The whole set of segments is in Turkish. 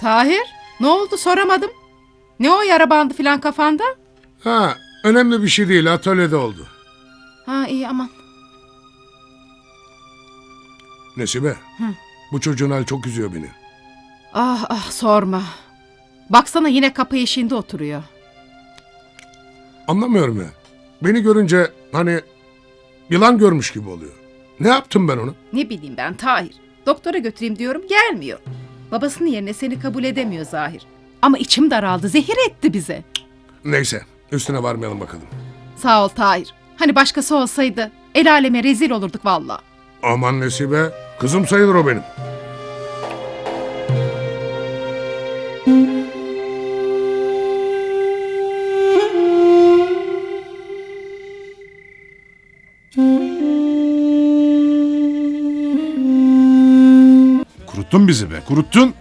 Tahir ne oldu soramadım. Ne o yara bandı filan kafanda? Ha, önemli bir şey değil. Atölyede oldu. Ha iyi aman. Nesibe, bu çocuğun hali çok üzüyor beni. Ah ah sorma. Baksana yine kapı eşiğinde oturuyor. Anlamıyorum ya. Beni görünce hani yılan görmüş gibi oluyor. Ne yaptım ben ona? Ne bileyim ben Tahir. Doktora götüreyim diyorum gelmiyor. Babasının yerine seni kabul edemiyor Zahir. Ama içim daraldı zehir etti bize. Neyse, üstüne varmayalım bakalım. Sağ ol Tahir. Hani başkası olsaydı el aleme rezil olurduk valla. Aman Nesibe, kızım sayılır o benim. Kuruttun bizi be kuruttun.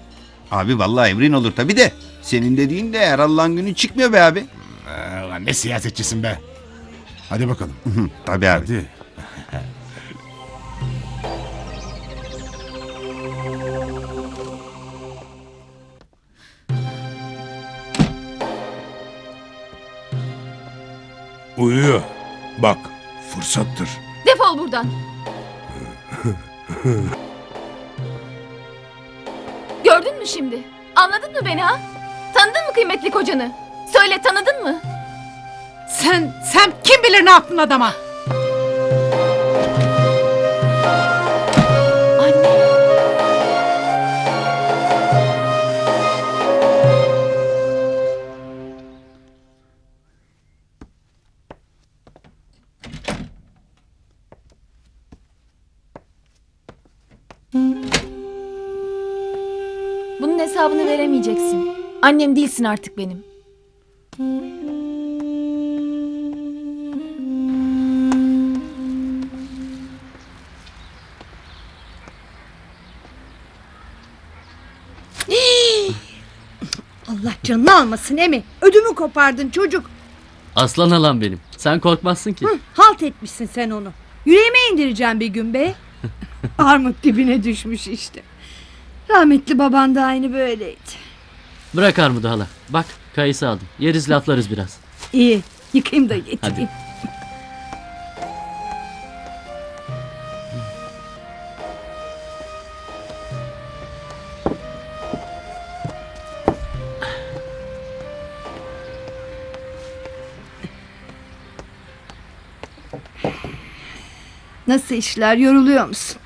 Abi vallahi emrin olur tabi de. Senin dediğin de her Allah'ın günü çıkmıyor be abi. Ee, ulan ne siyasetçisin be. Hadi bakalım. Tabi abi. Hadi. Uyuyor. Bak, fırsattır. Defol buradan. şimdi? Anladın mı beni ha? Tanıdın mı kıymetli kocanı? Söyle tanıdın mı? Sen, sen kim bilir ne yaptın adama? Hesabını veremeyeceksin. Annem değilsin artık benim. Allah canını almasın Emi. Ödümü kopardın çocuk. Aslan alan benim. Sen korkmazsın ki. Hı, halt etmişsin sen onu. Yüreğime indireceğim bir gün be. Armut dibine düşmüş işte. Rahmetli baban da aynı böyleydi. Bırak armudu hala. Bak kayısı aldım. Yeriz laflarız biraz. İyi yıkayayım da getireyim. Nasıl işler yoruluyor musun?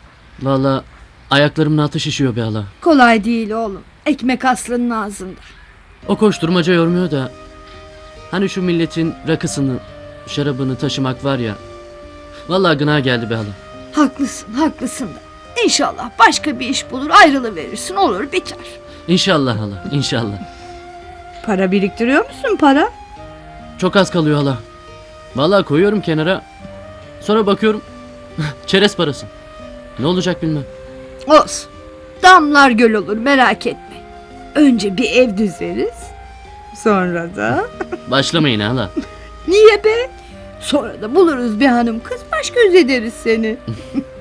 Valla ayaklarımın altı şişiyor be hala. Kolay değil oğlum. Ekmek aslının ağzında. O koşturmaca yormuyor da. Hani şu milletin rakısını, şarabını taşımak var ya. Valla gına geldi be hala. Haklısın haklısın da. İnşallah başka bir iş bulur ayrılıverirsin olur biter. İnşallah hala, inşallah. Para biriktiriyor musun para? Çok az kalıyor hala. Valla koyuyorum kenara. Sonra bakıyorum. Çerez parası. Ne olacak bilmem. Olsun. Damlar göl olur merak etme. Önce bir ev düzeriz. Sonra da... Başlamayın hala. Niye be? Sonra da buluruz bir hanım kız baş göz ederiz seni.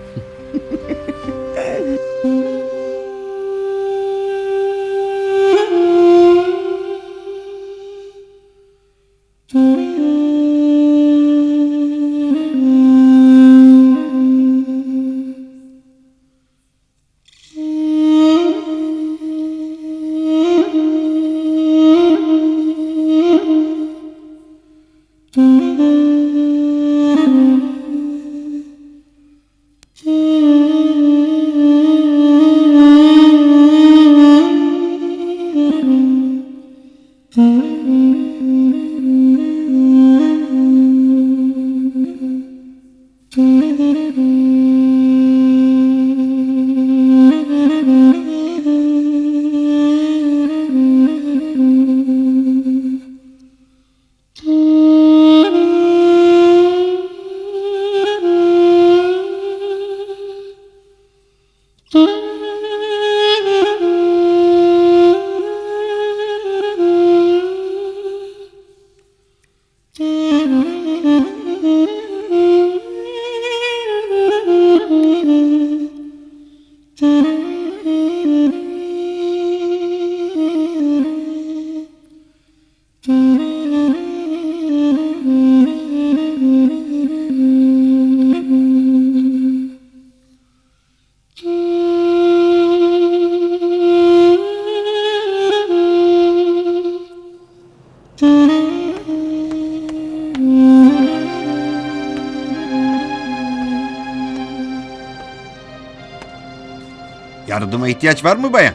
Yardıma ihtiyaç var mı bayan?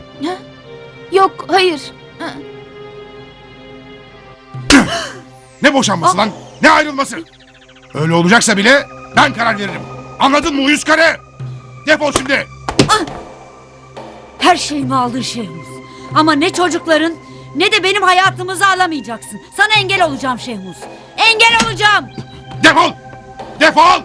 Yok hayır. Ha, Ne boşanması lan? Ne ayrılması? Öyle olacaksa bile ben karar veririm. Anladın mı uyuz karı? Defol şimdi. Her şeyimi aldın Şehmuz. Ama ne çocukların ne de benim hayatımızı alamayacaksın. Sana engel olacağım Şehmuz. Engel olacağım. Defol. Defol.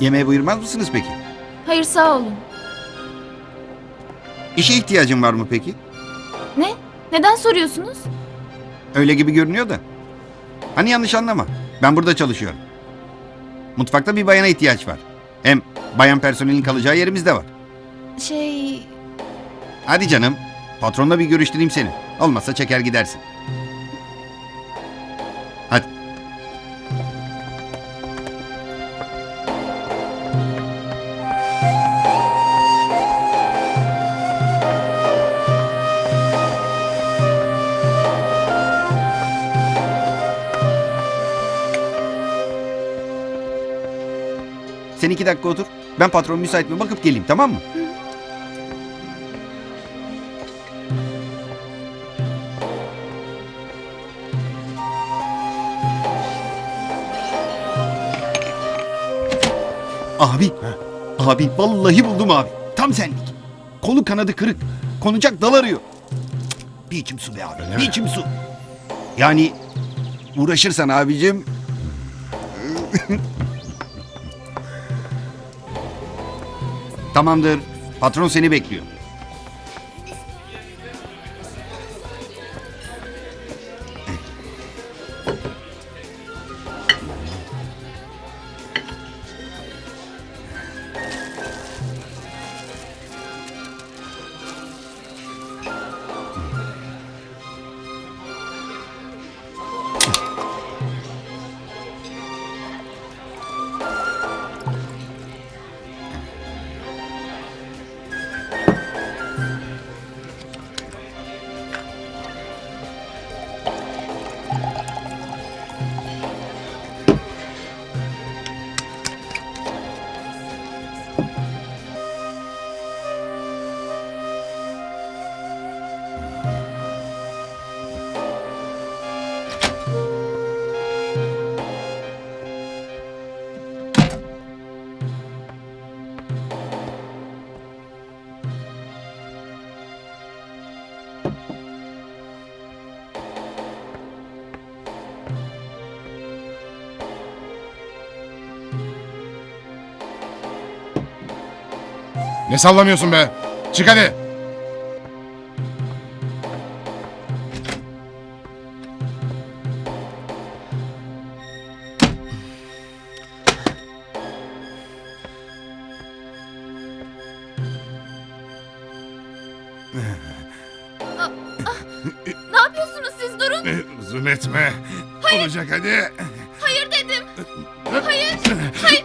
Yemeğe buyurmaz mısınız peki? hayır sağ olun. İşe ihtiyacın var mı peki? Ne? Neden soruyorsunuz? Öyle gibi görünüyor da. Hani yanlış anlama. Ben burada çalışıyorum. Mutfakta bir bayana ihtiyaç var. Hem bayan personelin kalacağı yerimiz de var. Şey... Hadi canım. Patronla bir görüştüreyim seni. Olmazsa çeker gidersin. Sen iki dakika otur. Ben patron müsait mi bakıp geleyim tamam mı? Abi. Abi vallahi buldum abi. Tam senlik. Kolu kanadı kırık. Konacak dal arıyor. Bir içim su be abi. Bir içim su. Yani uğraşırsan abicim. Tamamdır. Patron seni bekliyor. Ne sallamıyorsun be? Çık hadi. Ne yapıyorsunuz siz durun? Uzun etme. Olacak hadi. Hayır dedim. Hayır. Hayır.